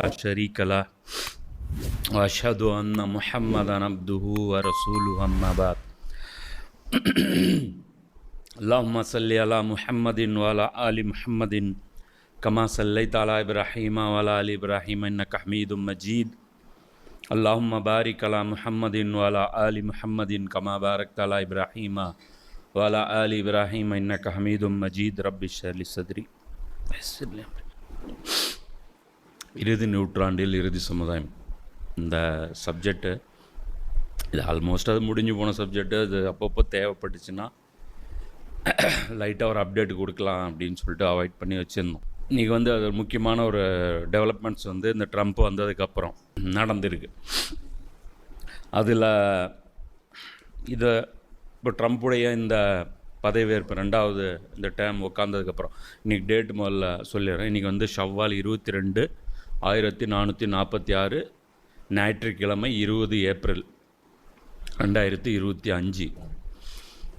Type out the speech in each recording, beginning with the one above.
شريك له. وأشهد أن محمدا عبده ورسوله أما بعد. اللهم صل على محمد وعلى آل محمد كما صليت على إبراهيم وعلى آل إبراهيم إنك حميد مجيد. اللهم بارك على محمد وعلى آل محمد كما باركت على إبراهيم وعلى آل إبراهيم إنك حميد مجيد. رب اشرح لي صدري. يسر لي இறுதி நூற்றாண்டில் இறுதி சமுதாயம். இந்த சப்ஜெக்டு இது ஆல்மோஸ்ட் அது முடிஞ்சு போன சப்ஜெக்டு அது அப்பப்போ தேவைப்பட்டுச்சுன்னா லைட்டாக ஒரு அப்டேட் கொடுக்கலாம் அப்படின்னு சொல்லிட்டு அவாய்ட் பண்ணி வச்சுருந்தோம். இன்றைக்கி வந்து அது முக்கியமான ஒரு டெவலப்மெண்ட்ஸ் வந்து இந்த ட்ரம்ப் வந்ததுக்கப்புறம் நடந்திருக்கு. அதில் இதை இப்போ ட்ரம்ப்புடைய இந்த பதவியேற்பு ரெண்டாவது இந்த டேம் உட்காந்ததுக்கப்புறம் இன்றைக்கி டேட் முதல்ல சொல்லிடுறேன். இன்றைக்கி வந்து ஷவ்வால் இருபத்தி ரெண்டு ஆயிரத்தி நானூற்றி நாற்பத்தி ஆறு ஞாயிற்றுக்கிழமை இருபது ஏப்ரல் ரெண்டாயிரத்தி இருபத்தி அஞ்சு.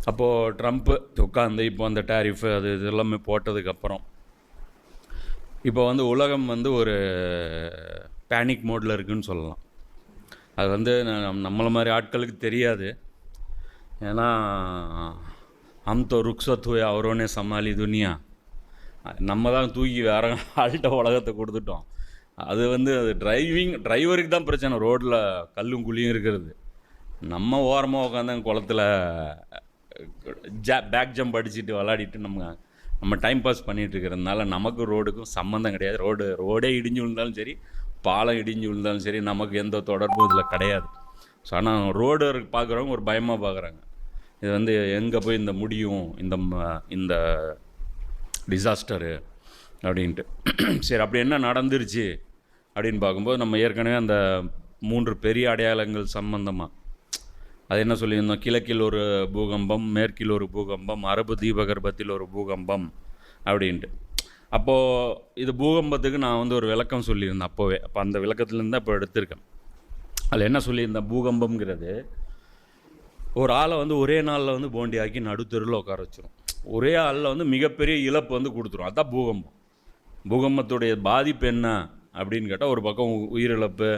அப்போது ட்ரம்ப்பு உட்காந்து இப்போ அந்த டேரிஃபு அது இது எல்லாமே போட்டதுக்கப்புறம் இப்போ வந்து உலகம் வந்து ஒரு பேனிக் மோடில் இருக்குன்னு சொல்லலாம். அது வந்து நம்மளை மாதிரி ஆட்களுக்கு தெரியாது. ஏன்னா அம்தோ தோ ருக்ஸத் ஹுயே அவரோனே சமாளி துனியா. நம்ம தான் தூக்கி வேற ஆள்கிட்ட உலகத்தை கொடுத்துட்டோம். அது வந்து அது டிரைவிங் டிரைவருக்கு தான் பிரச்சனை. ரோட்டில் கல்லும் குழியும் இருக்கிறது. நம்ம ஓரமாக உட்காந்து குளத்துல ஜா பேக் ஜம்ப் அடிச்சுட்டு விளாடிட்டு நம்ம நம்ம டைம் பாஸ் பண்ணிகிட்டு இருக்கிறதுனால நமக்கு ரோடுக்கும் சம்மந்தம் கிடையாது. ரோடு ரோடே இடிஞ்சு விழுந்தாலும் சரி பாலம் இடிஞ்சு விழுந்தாலும் சரி நமக்கு எந்த தொடர்பும் இதில் கிடையாது. ஸோ ஆனால் ரோடு பார்க்குறவங்க ஒரு பயமாக பார்க்குறாங்க இது வந்து எங்கே போய் இந்த முடியும் இந்த இந்த டிசாஸ்டரு அப்படின்ட்டு. சரி அப்படி என்ன நடந்துருச்சு அப்படின்னு பார்க்கும்போது நம்ம ஏற்கனவே அந்த மூன்று பெரிய அடையாளங்கள் சம்பந்தமாக அது என்ன சொல்லியிருந்தோம்? கிழக்கில் ஒரு பூகம்பம் மேற்கில் ஒரு பூகம்பம் அரபு தீபகற்பத்தில் ஒரு பூகம்பம் அப்படின்ட்டு. அப்போது இது பூகம்பத்துக்கு நான் வந்து ஒரு விளக்கம் சொல்லியிருந்தேன் அப்போவே. அப்போ அந்த விளக்கத்துலேருந்து இப்போ எடுத்திருக்கேன். அதில் என்ன சொல்லியிருந்தேன்? பூகம்பம்ங்கிறது ஒரு ஆளை வந்து ஒரே நாளில் வந்து போண்டி ஆக்கி உட்கார வச்சிரும். ஒரே ஆளில் வந்து மிகப்பெரிய இழப்பு வந்து கொடுத்துரும். அதுதான் பூகம்பம். பூகம்பத்துடைய பாதிப்பு என்ன அப்படின்னு கேட்டால் ஒரு பக்கம் உயிரிழப்பு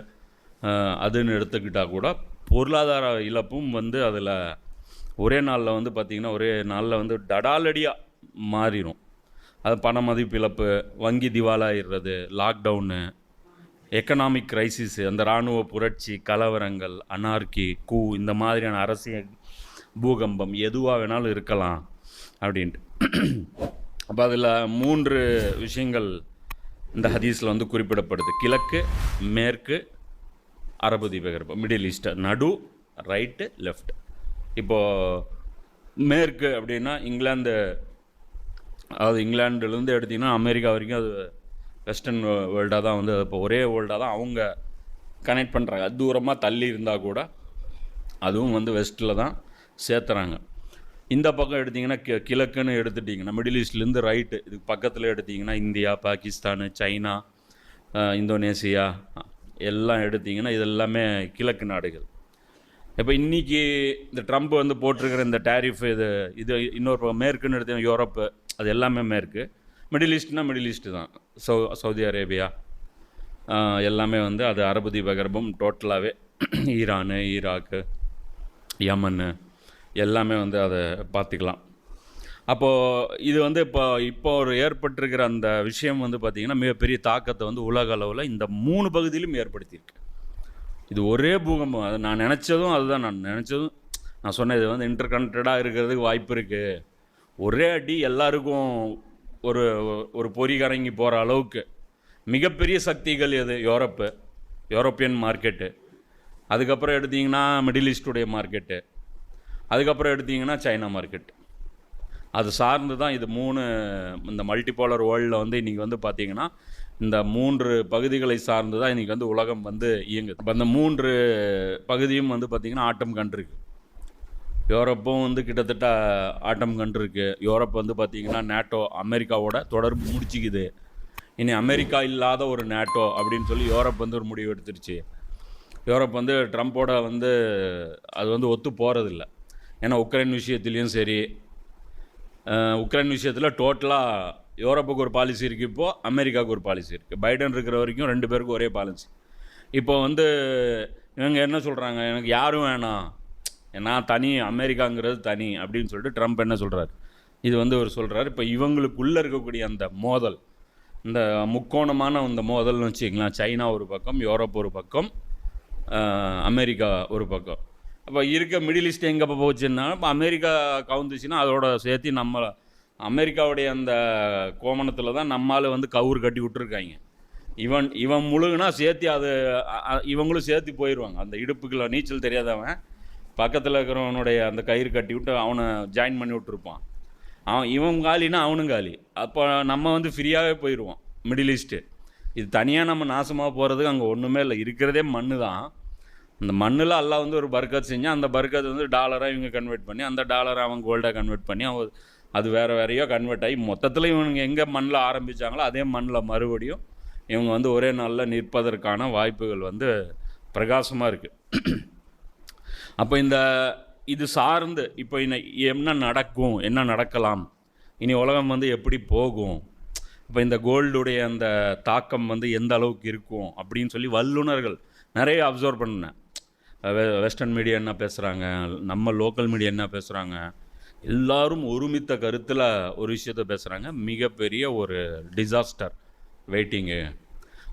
அதுன்னு எடுத்துக்கிட்டால் கூட பொருளாதார இழப்பும் வந்து அதில் ஒரே நாளில் வந்து பார்த்திங்கன்னா ஒரே நாளில் வந்து டடாலடியாக மாறிடும் அது பண மதிப்பு இழப்பு வங்கி திவாலாகிடுறது லாக்டவுனு எக்கனாமிக் கிரைசிஸ் அந்த இராணுவ புரட்சி கலவரங்கள் அனார்கி கூ இந்த மாதிரியான அரசியல் பூகம்பம் எதுவாக வேணாலும் இருக்கலாம் அப்படின்ட்டு. அப்போ அதில் மூன்று விஷயங்கள் இந்த ஹதீஸில் வந்து குறிப்பிடப்படுது. கிழக்கு மேற்கு அரபு தீபகற்பம் மிடில் ஈஸ்ட் நடு ரைட்டு லெஃப்ட் இப்போது மேற்கு அப்படின்னா இங்கிலாந்து அதாவது இங்கிலாந்துலேருந்து எடுத்திங்கன்னா அமெரிக்கா வரைக்கும் அது வெஸ்டர்ன் வேர்ல்டாக தான் வந்து இப்போ ஒரே வேர்ல்டாக தான் அவங்க கனெக்ட் பண்ணுறாங்க தூரமாக தள்ளி இருந்தால் கூட அதுவும் வந்து வெஸ்ட்டில் தான் சேர்த்துறாங்க. இந்த பக்கம் எடுத்திங்கன்னா கி கிழக்குன்னு எடுத்துட்டிங்கன்னா மிடில் ஈஸ்ட்லேருந்து ரைட்டு இதுக்கு பக்கத்தில் எடுத்திங்கன்னா இந்தியா பாகிஸ்தானு சைனா இந்தோனேசியா எல்லாம் எடுத்திங்கன்னா இது எல்லாமே கிழக்கு நாடுகள். இப்போ இன்றைக்கி இந்த ட்ரம்ப் வந்து போட்டிருக்கிற இந்த டேரிஃப் இது இது இன்னொரு மேற்குன்னு எடுத்து யூரோப்பு அது எல்லாமே மேற்கு. மிடில் ஈஸ்ட்னா மிடில் ஈஸ்ட்டு தான். சௌ சவுதி அரேபியா எல்லாமே வந்து அது அரபு தீபகற்பம் டோட்டலாகவே ஈரானு ஈராக்கு யமன்னு எல்லாமே வந்து அதை பார்த்துக்கலாம். அப்போது இது வந்து இப்போ இப்போ ஒரு ஏற்பட்டிருக்கிற அந்த விஷயம் வந்து பார்த்திங்கன்னா மிகப்பெரிய தாக்கத்தை வந்து உலக அளவில் இந்த மூணு பகுதியிலும் ஏற்படுத்தியிருக்கு. இது ஒரே பூகம்பம். அது நான் நினச்சதும் அதுதான். நான் நினச்சதும் நான் சொன்னேன் இது வந்து இன்டர் கனெக்டடாக இருக்கிறதுக்கு வாய்ப்பு இருக்குது ஒரே அடி எல்லாருக்கும் ஒரு ஒரு பொறி கறங்கி போகிற அளவுக்கு மிகப்பெரிய சக்திகள் எது? Europe European market. அதுக்கப்புறம் எடுத்திங்கன்னா மிடில் ஈஸ்டுடைய மார்க்கெட்டு. அதுக்கப்புறம் எடுத்தீங்கன்னா சைனா மார்க்கெட். அது சார்ந்து தான் இது மூணு இந்த மல்டிபோலர் வேர்ல்டில் வந்து இன்றைக்கி வந்து பார்த்திங்கன்னா இந்த மூன்று பகுதிகளை சார்ந்து தான் இன்றைக்கி வந்து உலகம் வந்து இயங்குது. இப்போ அந்த மூன்று பகுதியும் வந்து பார்த்திங்கன்னா ஆட்டம் கண்டிருக்கு. யூரோப்பும் வந்து கிட்டத்தட்ட ஆட்டம் கண்டிருக்கு. யூரோப் வந்து பார்த்திங்கன்னா நேட்டோ அமெரிக்காவோட தொடர்பு முடிச்சிக்குது. இனி அமெரிக்கா இல்லாத ஒரு நேட்டோ அப்படின்னு சொல்லி யூரோப் வந்து ஒரு முடிவு எடுத்துருச்சு. யூரோப் வந்து ட்ரம்ப்போட வந்து அது வந்து ஒத்து போகிறதில்ல ஏன்னா உக்ரைன் விஷயத்துலேயும் சரி உக்ரைன் விஷயத்தில் டோட்டலாக யூரோப்புக்கு ஒரு பாலிசி இருக்குது இப்போது அமெரிக்காவுக்கு ஒரு பாலிசி இருக்குது பைடன் இருக்கிற வரைக்கும் ரெண்டு பேருக்கும் ஒரே பாலிசி இப்போ வந்து இவங்க என்ன சொல்கிறாங்க எனக்கு யாரும் வேணாம். நான் தனி அமெரிக்காங்கிறது தனி அப்படின்னு சொல்லிட்டு ட்ரம்ப் என்ன சொல்கிறார் இது வந்து அவர் சொல்கிறார் இப்போ இவங்களுக்குள்ளே இருக்கக்கூடிய அந்த மோதல் இந்த முக்கோணமான அந்த மோதல்னு வச்சுக்கலாம் சைனா ஒரு பக்கம் யூரோப் ஒரு பக்கம் அமெரிக்கா ஒரு பக்கம். அப்போ இருக்க மிடில் ஈஸ்ட் எங்கே போச்சுன்னா இப்போ அமெரிக்கா கவுந்துச்சுன்னா அதோட சேர்த்து நம்ம அமெரிக்காவுடைய அந்த கோமணத்தில் தான் நம்மால் வந்து கவுறு கட்டி விட்டுருக்காங்க. இவன் இவன் முழுகுனா சேர்த்து அது இவங்களும் சேர்த்து போயிடுவாங்க அந்த இடுப்புக்குள்ள நீச்சல் தெரியாதவன் பக்கத்தில் இருக்கிறவனுடைய அந்த கயிறு கட்டி விட்டு அவனை ஜாயின் பண்ணி விட்டுருப்பான். அவன் இவன் காலினா அவனும் காலி. அப்போ நம்ம வந்து ஃப்ரீயாகவே போயிடுவோம் மிடில் ஈஸ்ட்டு. இது தனியாக நம்ம நாசமாக போகிறதுக்கு அங்கே ஒன்றுமே இல்லை. இருக்கிறதே மண்ணு தான் அந்த மண்ணில் அல்லா வந்து ஒரு பர்கத் செஞ்சால் அந்த பர்கத் வந்து டாலராக இவங்க கன்வெர்ட் பண்ணி அந்த டாலரை அவன் கோல்டாக கன்வெர்ட் பண்ணி அவன் அது வேறு வேறையோ கன்வெர்ட் ஆகி மொத்தத்தில் இவனுங்க எங்கே மண்ணில் ஆரம்பித்தாங்களோ அதே மண்ணில் மறுபடியும் இவங்க வந்து ஒரே நாளில் நிற்பதற்கான வாய்ப்புகள் வந்து பிரகாசமாக இருக்குது அப்போ இந்த இது சார்ந்து இப்போ இன்ன என்ன நடக்கும் என்ன நடக்கலாம்? இனி உலகம் வந்து எப்படி போகும்? இப்போ இந்த கோல்டுடைய அந்த தாக்கம் வந்து எந்த அளவுக்கு இருக்கும்? அப்படின்னு சொல்லி வல்லுனர்கள் நிறைய அப்சர்வ் பண்ணேன் வெ- வெஸ்டர்ன் மீடியா என்ன பேசுகிறாங்க நம்ம லோக்கல் மீடியா என்ன பேசுகிறாங்க எல்லாரும் ஒருமித்த கருத்தில் ஒரு விஷயத்த பேசுகிறாங்க மிகப்பெரிய ஒரு டிசாஸ்டர் வெயிட்டிங்கு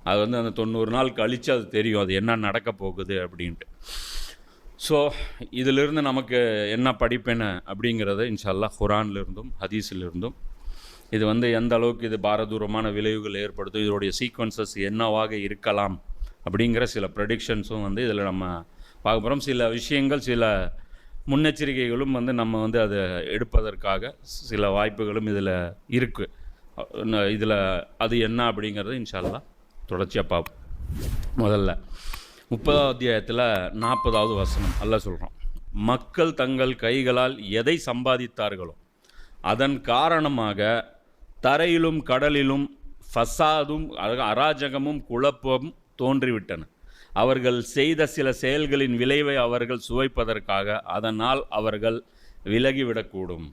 அது வந்து அந்த தொண்ணூறு நாள் கழித்து அது தெரியும். அது என்ன நடக்க போகுது அப்படின்ட்டு. ஸோ இதிலிருந்து நமக்கு என்ன படிப்பென அப்படிங்கிறத இன்ஷால்லா குரான்லேருந்தும் ஹதீஸிலிருந்தும் இது வந்து எந்த அளவுக்கு இது பாரதூரமான விளைவுகள் ஏற்படுத்தும் இதோடைய சீக்வன்சஸ் என்னவாக இருக்கலாம் அப்படிங்கிற சில ப்ரெடிக்ஷன்ஸும் வந்து இதில் நம்ம பார்க்க போகிறோம் சில விஷயங்கள் சில முன்னெச்சரிக்கைகளும் வந்து நம்ம வந்து அதை எடுப்பதற்காக சில வாய்ப்புகளும் இதில் இருக்குது இதில் அது என்ன அப்படிங்கிறது இன்ஷால்லா தொடர்ச்சியாக பார்ப்போம். முதல்ல முப்பதாவது அத்தியாயத்தில் நாற்பதாவது வசனம் அல்ல சொல்கிறோம் மக்கள் தங்கள் கைகளால் எதை சம்பாதித்தார்களோ அதன் காரணமாக தரையிலும் கடலிலும் ஃபசாதும் அராஜகமும் குழப்பமும் தோன்றிவிட்டன. அவர்கள் செய்த சில செயல்களின் விளைவை அவர்கள் சுவைப்பதற்காக அதனால் அவர்கள் விலகிவிடக்கூடும்.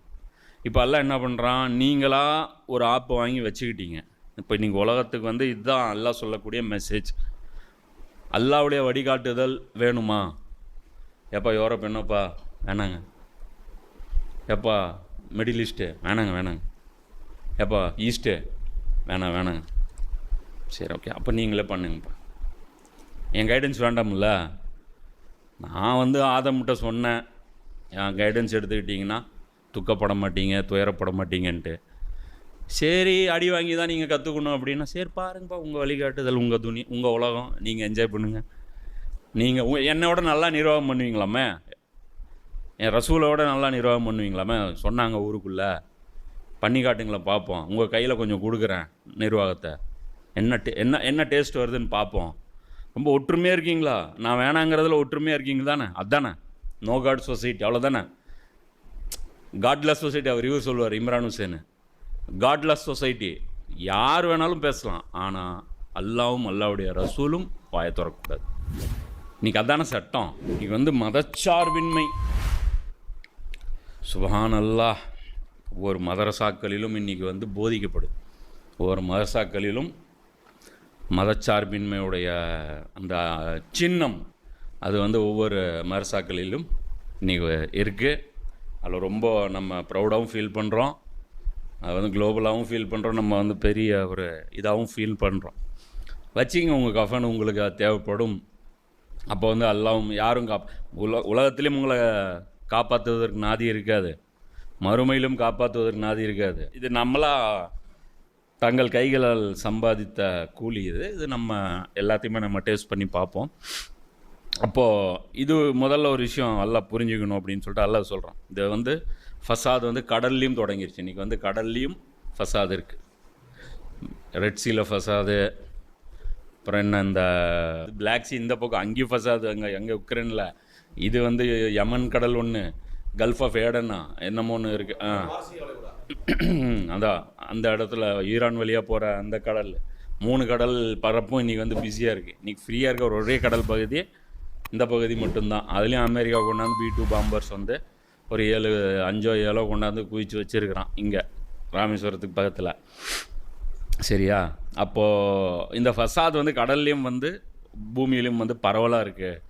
இப்போ எல்லாம் என்ன பண்ணுறான் நீங்களாக ஒரு ஆப்பை வாங்கி வச்சுக்கிட்டீங்க. இப்போ நீங்கள் உலகத்துக்கு வந்து இதுதான் எல்லாம் சொல்லக்கூடிய மெசேஜ் அல்லாவுடைய வழிகாட்டுதல் வேணுமா? எப்பா யூரோப் என்னப்பா? வேணாங்க. எப்பா மிடில் ஈஸ்ட்டு? வேணாங்க வேணாங்க. எப்பா ஈஸ்ட்டு? வேணாம் வேணாங்க. சரி ஓகே. அப்போ நீங்களே பண்ணுங்கப்பா. என் கைடன்ஸ் வேண்டாம்ல? நான் வந்து ஆதம்கிட்ட சொன்னேன். என் கைடன்ஸ் எடுத்துக்கிட்டிங்கன்னா துக்கப்பட மாட்டீங்க துயரப்பட மாட்டீங்கன்ட்டு. சரி அடி வாங்கி தான் நீங்கள் கற்றுக்கணும் அப்படின்னா சரி பாருங்கப்பா உங்கள் வழிகாட்டுதல் உங்கள் துணி உங்கள் உலகம் நீங்கள் என்ஜாய் பண்ணுங்கள் நீங்கள் என்னோட நல்லா நிர்வாகம் பண்ணுவீங்களாமே? என் ரசூலோட நல்லா நிர்வாகம் பண்ணுவீங்களாமே? சொன்னாங்க ஊருக்குள்ளே. பண்ணி காட்டுங்களேன் பார்ப்போம் உங்கள் கையில் கொஞ்சம் கொடுக்குறேன் நிர்வாகத்தை. என்ன டே என்ன என்ன டேஸ்ட் வருதுன்னு பார்ப்போம் ரொம்ப ஒற்றுமையாக இருக்கீங்களா? நான் வேணாங்கிறதுல ஒற்றுமையாக இருக்கீங்க தானே? அதானே? நோ காட் சொசைட்டி அவ்வளோதானே காட்லெஸ் சொசைட்டி அவர் இவர் சொல்லுவார் இம்ரான் ஹுசேனு. காட்லெஸ் சொசைட்டி யார் வேணாலும் பேசலாம் ஆனால் அல்லாவும் அல்லாவுடைய ரசூலும் வாயை திறக்கக்கூடாது. இன்றைக்கி அதான சட்டம்? இன்னைக்கு வந்து மதச்சார்பின்மை. சுபஹான் அல்லாஹ் ஒவ்வொரு மதரசாக்களிலும் இன்றைக்கி வந்து போதிக்கப்படுது. ஒவ்வொரு மதரசாக்களிலும் மதச்சார்பின்மையுடைய அந்த சின்னம் அது வந்து ஒவ்வொரு மரசாக்களிலும் இன்றைக்கி இருக்குது அதில் ரொம்ப நம்ம ப்ரௌடாகவும் ஃபீல் பண்ணுறோம் அது வந்து குளோபலாகவும் ஃபீல் பண்ணுறோம் நம்ம வந்து பெரிய ஒரு இதாகவும் ஃபீல் பண்ணுறோம் வச்சிங்க உங்கள் கஃபன் உங்களுக்கு அது தேவைப்படும். அப்போ வந்து எல்லாம் யாரும் காப் உல உலகத்திலையும் உங்களை காப்பாற்றுவதற்கு நாதி இருக்காது. மறுமையிலும் காப்பாற்றுவதற்கு நாதி இருக்காது. இது நம்மளாக தங்கள் கைகளால் சம்பாதித்த கூலி இது. இது நம்ம எல்லாத்தையுமே நம்ம டேஸ்ட் பண்ணி பார்ப்போம். அப்போது இது முதல்ல ஒரு விஷயம் நல்லா புரிஞ்சுக்கணும் அப்படின்னு சொல்லிட்டு அல்ல சொல்கிறோம் இது வந்து ஃபசாது வந்து கடல்லையும் தொடங்கிருச்சு. இன்றைக்கி வந்து கடல்லையும் ஃபசாது இருக்குது ரெட் சீல ஃபசாது அப்புறம் என்ன இந்த பிளாக் சி இந்த பக்கம் அங்கேயும் ஃபசாது அங்கே எங்கே உக்ரைனில். இது வந்து யமன் கடல் ஒன்று கல்ஃப் ஆஃப் ஏடன்னா என்னமோ ஒன்று இருக்குது ஆ. அதான் அந்த இடத்துல ஈரான் வழியாக போகிற அந்த கடல் மூணு கடல் பரப்பும் இன்றைக்கி வந்து பிஸியாக இருக்குது இன்றைக்கி ஃப்ரீயாக இருக்க ஒரு ஒரே கடல் பகுதி இந்த பகுதி மட்டும்தான். அதுலேயும் அமெரிக்கா கொண்டாந்து பி டூ பாம்பர்ஸ் வந்து ஒரு ஏழு அஞ்சோ ஏழோ கொண்டாந்து குவிச்சு வச்சுருக்கிறான் இங்கே ராமேஸ்வரத்துக்கு பக்கத்தில். சரியா? அப்போது இந்த ஃபசாத் வந்து கடல்லையும் வந்து பூமியிலையும் வந்து பரவலாக இருக்குது